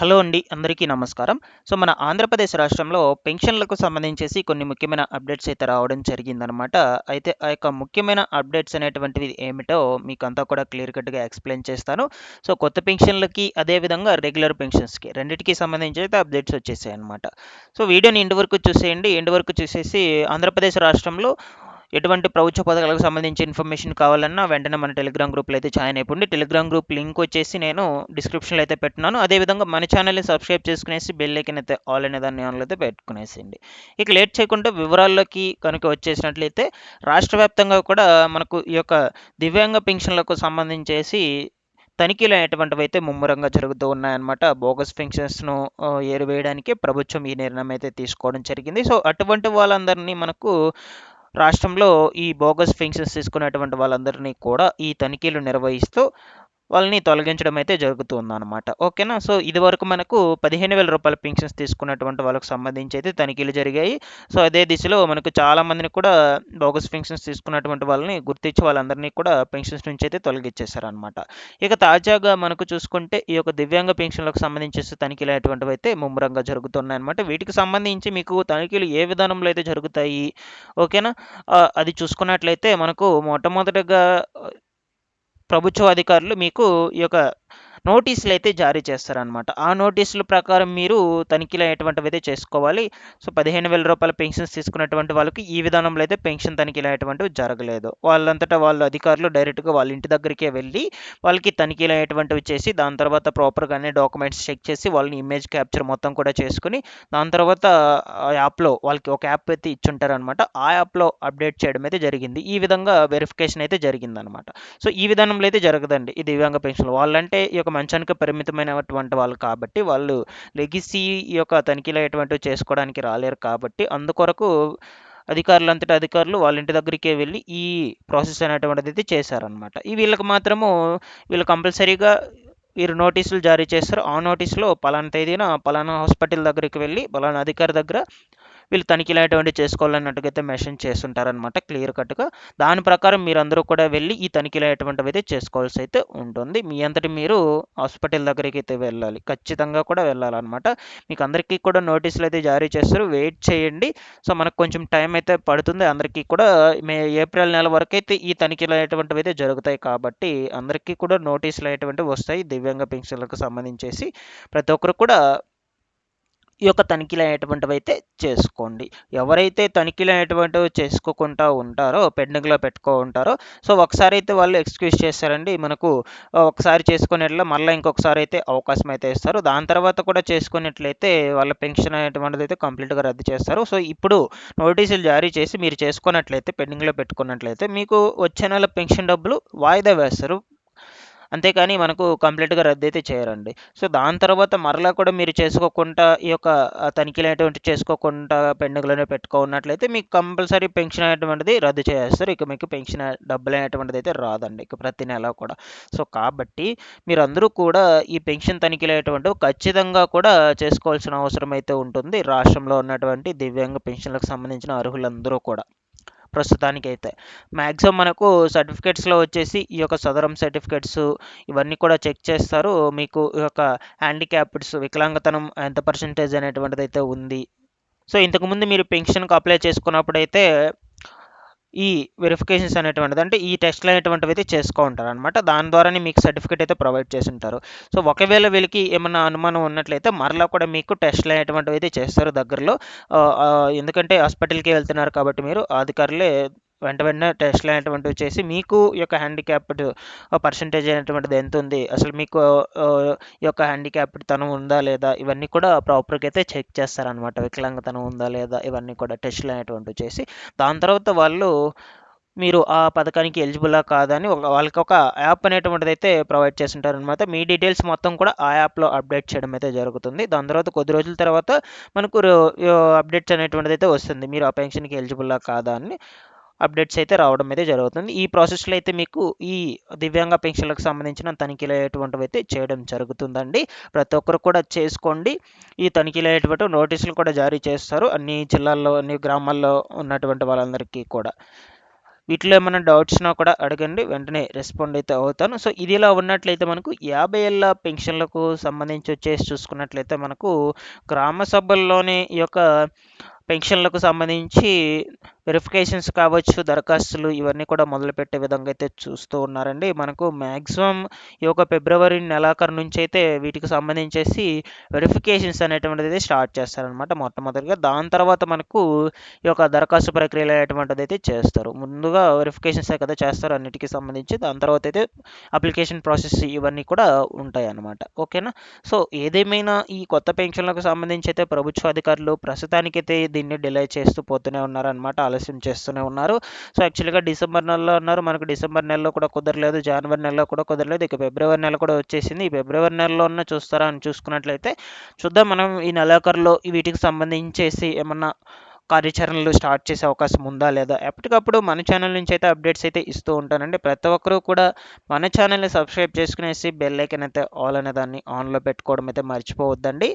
Hello అండి అందరికీ నమస్కారం. సో మన ఆంధ్రప్రదేశ్ రాష్ట్రంలో పెన్షన్లకు సంబంధించేసి కొన్ని ముఖ్యమైన అప్డేట్స్ అయితే రావడం జరిగిందనమాట అయితే ఆ యొక్క ముఖ్యమైన అప్డేట్స్ అనేటువంటివి ఏమిటో మీకు అంతా కూడా క్లియర్ కట్గా ఎక్స్ప్లెయిన్ చేస్తాను. సో కొత్త పెన్షన్లకి అదేవిధంగా రెగ్యులర్ పెన్షన్స్కి రెండింటికి సంబంధించి అయితే అప్డేట్స్ వచ్చేసాయి అనమాట సో వీడియోని ఇంటి వరకు చూసేయండి. ఇంటి వరకు చూసేసి ఆంధ్రప్రదేశ్ రాష్ట్రంలో ఎటువంటి ప్రభుత్వ పథకాలకు సంబంధించి ఇన్ఫర్మేషన్ కావాలన్నా వెంటనే మన టెలిగ్రామ్ గ్రూప్లో అయితే జాయిన్ అయిపోండి. టెలిగ్రామ్ గ్రూప్ లింక్ వచ్చేసి నేను డిస్క్రిప్షన్లో అయితే పెట్టినాను అదేవిధంగా మన ఛానల్ని సబ్స్క్రైబ్ చేసుకునేసి బెల్ ఐకన్ అయితే ఆల్ అనే దాన్ని ఆన్లో అయితే పెట్టుకునేసింది ఇక లేట్ చేయకుండా వివరాల్లోకి కనుక వచ్చేసినట్లయితే రాష్ట్ర వ్యాప్తంగా కూడా మనకు ఈ యొక్క దివ్యాంగ పెన్షన్లకు సంబంధించేసి తనిఖీలు అనేటువంటివి అయితే ముమ్మరంగా జరుగుతూ ఉన్నాయన్నమాట. బోగస్ పెన్షన్స్ను ఏరివేయడానికి ప్రభుత్వం ఈ నిర్ణయం అయితే తీసుకోవడం జరిగింది. సో అటువంటి వాళ్ళందరినీ మనకు రాష్ట్రంలో ఈ బోగస్ పెన్షన్స్ తీసుకునేటువంటి వాళ్ళందరినీ కూడా ఈ తనిఖీలు నిర్వహిస్తూ వాళ్ళని తొలగించడం అయితే జరుగుతుందన్నమాట. ఓకేనా? సో ఇది వరకు మనకు పదిహేను వేల రూపాయల పెన్షన్స్ తీసుకున్నటువంటి వాళ్ళకి సంబంధించి అయితే తనిఖీలు జరిగాయి. సో అదే దిశలో మనకు చాలా మందిని కూడా బోగస్ పెన్షన్స్ తీసుకున్నటువంటి వాళ్ళని గుర్తించి వాళ్ళందరినీ కూడా పెన్షన్స్ నుంచి అయితే తొలగించేశారనమాట ఇక తాజాగా మనకు చూసుకుంటే ఈ యొక్క దివ్యాంగ పెన్షన్లకు సంబంధించి తనిఖీలు అనేటువంటివి అయితే ముమ్మరంగా జరుగుతున్నాయి అనమాట వీటికి సంబంధించి మీకు తనిఖీలు ఏ విధానంలో అయితే జరుగుతాయి? ఓకేనా? అది చూసుకున్నట్లయితే మనకు మొట్టమొదటిగా ప్రభుత్వ అధికారులు మీకు ఈ యొక్క నోటీసులు అయితే జారీ చేస్తారనమాట ఆ నోటీసుల ప్రకారం మీరు తనిఖీలు అయ్యేటువంటివి అయితే చేసుకోవాలి. సో పదిహేను వేల రూపాయల పెన్షన్స్ తీసుకున్నటువంటి వాళ్ళకి ఈ విధానంలో అయితే పెన్షన్ తనిఖీలు అయ్యేటువంటివి జరగలేదు. వాళ్ళంతటా వాళ్ళ అధికారులు డైరెక్ట్గా వాళ్ళ ఇంటి దగ్గరికే వెళ్ళి వాళ్ళకి తనిఖీలు అయ్యేటువంటివి చేసి దాని తర్వాత ప్రాపర్గానే డాక్యుమెంట్స్ చెక్ చేసి వాళ్ళని ఇమేజ్ క్యాప్చర్ మొత్తం కూడా చేసుకుని దాని తర్వాత ఆ యాప్లో వాళ్ళకి ఒక యాప్ అయితే ఇచ్చుంటారనమాట ఆ యాప్లో అప్డేట్ చేయడం అయితే జరిగింది. ఈ విధంగా వెరిఫికేషన్ అయితే జరిగిందనమాట సో ఈ విధానంలో అయితే జరగదండి. ఈ దివ్యాంగ పెన్షన్ వాళ్ళంటే ఈ యొక్క మంచానికి పరిమితమైనటువంటి వాళ్ళు కాబట్టి వాళ్ళు లెగిసీ ఈ యొక్క తనిఖీలు అయ్యేటువంటివి చేసుకోవడానికి రాలేరు కాబట్టి అందుకొరకు అధికారులంతటి అధికారులు వాళ్ళ ఇంటి దగ్గరికే వెళ్ళి ఈ ప్రాసెస్ అనేటువంటిది అయితే చేశారనమాట ఈ వీళ్ళకి మాత్రము వీళ్ళు కంపల్సరీగా వీరు నోటీసులు జారీ చేస్తారు. ఆ నోటీసులో పలానా తేదీన పలానా హాస్పిటల్ దగ్గరికి వెళ్ళి పలానా అధికారి దగ్గర వీళ్ళు తనిఖీలు అనేటువంటి చేసుకోవాలన్నట్టుగా అయితే మెన్షన్ చేస్తుంటారనమాట క్లియర్ కట్గా. దాని ప్రకారం మీరందరూ కూడా వెళ్ళి ఈ తనిఖీలు అనేటువంటివి అయితే చేసుకోవాల్సి అయితే ఉంటుంది. మీ అంతటి మీరు హాస్పిటల్ దగ్గరికి అయితే వెళ్ళాలి. ఖచ్చితంగా కూడా వెళ్ళాలన్నమాట. మీకు అందరికీ కూడా నోటీసులు అయితే జారీ చేస్తారు. వెయిట్ చేయండి. సో మనకు కొంచెం టైం అయితే పడుతుంది. అందరికీ కూడా మే ఏప్రిల్ నెల వరకు అయితే ఈ తనిఖీలు అనేటువంటివి అయితే జరుగుతాయి కాబట్టి అందరికీ కూడా నోటీసులు అనేటువంటివి వస్తాయి. దివ్యాంగ పెన్షన్లకు సంబంధించేసి ప్రతి ఒక్కరు కూడా ఈ యొక్క తనిఖీలు అనేటువంటివి అయితే చేసుకోండి. ఎవరైతే తనిఖీలు అనేటువంటివి చేసుకోకుండా ఉంటారో పెండింగ్లో పెట్టుకో ఉంటారో సో ఒకసారి అయితే వాళ్ళు ఎక్స్క్యూజ్ చేస్తారండి మనకు ఒకసారి చేసుకునేట్ల మళ్ళీ ఇంకొకసారి అయితే అవకాశం అయితే ఇస్తారు. దాని తర్వాత కూడా చేసుకున్నట్లయితే వాళ్ళ పెన్షన్ అనేటువంటిది అయితే కంప్లీట్గా రద్దు చేస్తారు. సో ఇప్పుడు నోటీసులు జారీ చేసి మీరు చేసుకున్నట్లయితే పెండింగ్లో పెట్టుకున్నట్లయితే మీకు వచ్చే నెల పెన్షన్ డబ్బులు వాయిదా వేస్తారు. అంతేకాని మనకు కంప్లీట్గా రద్దు అయితే చేయరండి. సో దాని తర్వాత మరలా కూడా మీరు చేసుకోకుండా ఈ యొక్క తనిఖీలు అనేటువంటి చేసుకోకుండా పెండింగ్లోనే పెట్టుకున్నట్లయితే మీకు కంపల్సరీ పెన్షన్ అనేటువంటిది రద్దు చేస్తారు ఇక మీకు పెన్షన్ డబ్బులు అనేటువంటిది అయితే రాదండి ఇక ప్రతి నెల కూడా. సో కాబట్టి మీరందరూ కూడా ఈ పెన్షన్ తనిఖీలు అనేటువంటివి ఖచ్చితంగా కూడా చేసుకోవాల్సిన అవసరం అయితే ఉంటుంది. రాష్ట్రంలో ఉన్నటువంటి దివ్యాంగ పెన్షన్లకు సంబంధించిన అర్హులందరూ కూడా. ప్రస్తుతానికి అయితే మ్యాక్సిమం మనకు సర్టిఫికేట్స్లో వచ్చేసి ఈ యొక్క సదరం సర్టిఫికేట్స్ ఇవన్నీ కూడా చెక్ చేస్తారు. మీకు ఈ యొక్క హ్యాండిక్యాప్డ్స్ వికలాంగతనం ఎంత పర్సంటేజ్ అనేటువంటిది అయితే ఉంది. సో ఇంతకుముందు మీరు పెన్షన్కి అప్లై చేసుకున్నప్పుడు అయితే ఈ వెరిఫికేషన్స్ అనేటువంటిది అంటే ఈ టెస్ట్లు అనేటువంటివి అయితే చేసుకో ఉంటారు అనమాట దాని ద్వారానే మీకు సర్టిఫికేట్ అయితే ప్రొవైడ్ చేసి ఉంటారు. సో ఒకవేళ వీళ్ళకి ఏమైనా అనుమానం ఉన్నట్లయితే మరలా కూడా మీకు టెస్ట్లు అనేటువంటివి అయితే చేస్తారు దగ్గరలో. ఎందుకంటే హాస్పిటల్కి వెళ్తున్నారు కాబట్టి మీరు అధికారులే వెంట వెంటనే టెస్ట్లు అనేటువంటివి చేసి మీకు యొక్క హ్యాండిక్యాప్డ్ పర్సంటేజ్ అనేటువంటిది ఎంత ఉంది? అసలు మీకు యొక్క హ్యాండిక్యాప్డ్ తనం ఉందా లేదా? ఇవన్నీ కూడా ప్రాపర్గా అయితే చెక్ చేస్తారనమాట వికలాంగతనం ఉందా లేదా? ఇవన్నీ కూడా టెస్ట్లు అనేటువంటివి చేసి దాని తర్వాత వాళ్ళు మీరు ఆ పథకానికి ఎలిజిబులా కాదని ఒక వాళ్ళకి ఒక యాప్ అనేటువంటిది అయితే ప్రొవైడ్ చేస్తుంటారు అనమాట మీ డీటెయిల్స్ మొత్తం కూడా ఆ యాప్లో అప్డేట్ చేయడం అయితే జరుగుతుంది. దాని తర్వాత కొద్ది రోజుల తర్వాత మనకు అప్డేట్స్ అనేటువంటిది అయితే వస్తుంది. మీరు ఆ పెన్షన్కి ఎలిజిబుల్లా కాదా అని. అప్డేట్స్ అయితే రావడం అయితే జరుగుతుంది. ఈ ప్రాసెస్లో అయితే మీకు ఈ దివ్యాంగ పెన్షన్లకు సంబంధించిన తనిఖీలు అయ్యేటువంటివి అయితే చేయడం జరుగుతుందండి. ప్రతి ఒక్కరు కూడా చేసుకోండి. ఈ తనిఖీలు అయ్యేటువంటి నోటీసులు కూడా జారీ చేస్తారు. అన్ని జిల్లాల్లో అన్ని గ్రామాల్లో ఉన్నటువంటి వాళ్ళందరికీ కూడా. వీటిలో ఏమైనా డౌట్స్నా కూడా అడగండి. వెంటనే రెస్పాండ్ అయితే అవుతాను. సో ఇది ఇలా ఉన్నట్లయితే మనకు యాభై ఏళ్ళ పెన్షన్లకు సంబంధించి వచ్చేసి చూసుకున్నట్లయితే మనకు గ్రామ సభల్లోనే ఈ యొక్క పెన్షన్లకు సంబంధించి వెరిఫికేషన్స్ కావచ్చు దరఖాస్తులు ఇవన్నీ కూడా మొదలుపెట్టే విధంగా అయితే చూస్తూ ఉన్నారండి. మనకు మ్యాక్సిమం ఈ యొక్క ఫిబ్రవరి నెలాఖరు నుంచి అయితే వీటికి సంబంధించేసి వెరిఫికేషన్స్ అనేటువంటిది అయితే స్టార్ట్ చేస్తారనమాట మొట్టమొదటిగా. దాని తర్వాత మనకు ఈ యొక్క దరఖాస్తు ప్రక్రియలు అనేటువంటిది అయితే చేస్తారు. ముందుగా వెరిఫికేషన్స్ కదా చేస్తారు అన్నిటికీ సంబంధించి. దాని తర్వాత అయితే అప్లికేషన్ ప్రాసెస్ ఇవన్నీ కూడా ఉంటాయి అన్నమాట ఓకేనా? సో ఏదేమైనా ఈ కొత్త పెన్షన్లకు సంబంధించి అయితే ప్రభుత్వ అధికారులు ప్రస్తుతానికైతే దీన్ని డిలే చేస్తూ పోతూనే ఉన్నారనమాట ఆలస్యం చేస్తూనే ఉన్నారు. సో యాక్చువల్గా డిసెంబర్ నెలలో ఉన్నారు. మనకు డిసెంబర్ నెలలో కూడా కుదరలేదు. జనవరి నెలలో కూడా కుదరలేదు. ఇక ఫిబ్రవరి నెల కూడా వచ్చేసింది. ఈ ఫిబ్రవరి నెలలో ఉన్న చూస్తారా అని చూసుకున్నట్లయితే చూద్దాం. మనం ఈ నెలాఖరులో వీటికి సంబంధించేసి ఏమన్నా కార్యాచరణలు స్టార్ట్ చేసే అవకాశం ఉందా లేదా? ఎప్పటికప్పుడు మన ఛానల్ నుంచి అయితే అప్డేట్స్ అయితే ఇస్తూ ఉంటానండి. ప్రతి ఒక్కరూ కూడా మన ఛానల్ని సబ్స్క్రైబ్ చేసుకునేసి బెల్ ఐకన్ అయితే ఆల్ అనే దాన్ని ఆన్లో పెట్టుకోవడం అయితే మర్చిపోవద్దండి.